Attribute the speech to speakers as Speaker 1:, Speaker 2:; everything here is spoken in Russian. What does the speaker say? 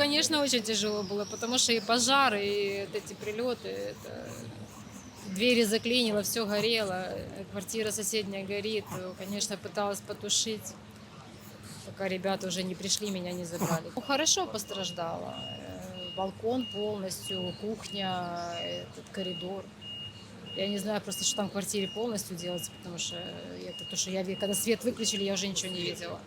Speaker 1: конечно, очень тяжело было, потому что и пожары, и вот эти прилеты, это... двери заклинило, все горело, квартира соседняя горит. Конечно, пыталась потушить, пока ребята уже не пришли, меня не забрали. Ну, хорошо пострадала. Э, балкон полностью, кухня, этот коридор. Я не знаю просто, что там в квартире полностью делается, потому что это то, что я, когда свет выключили, я уже ничего не видела.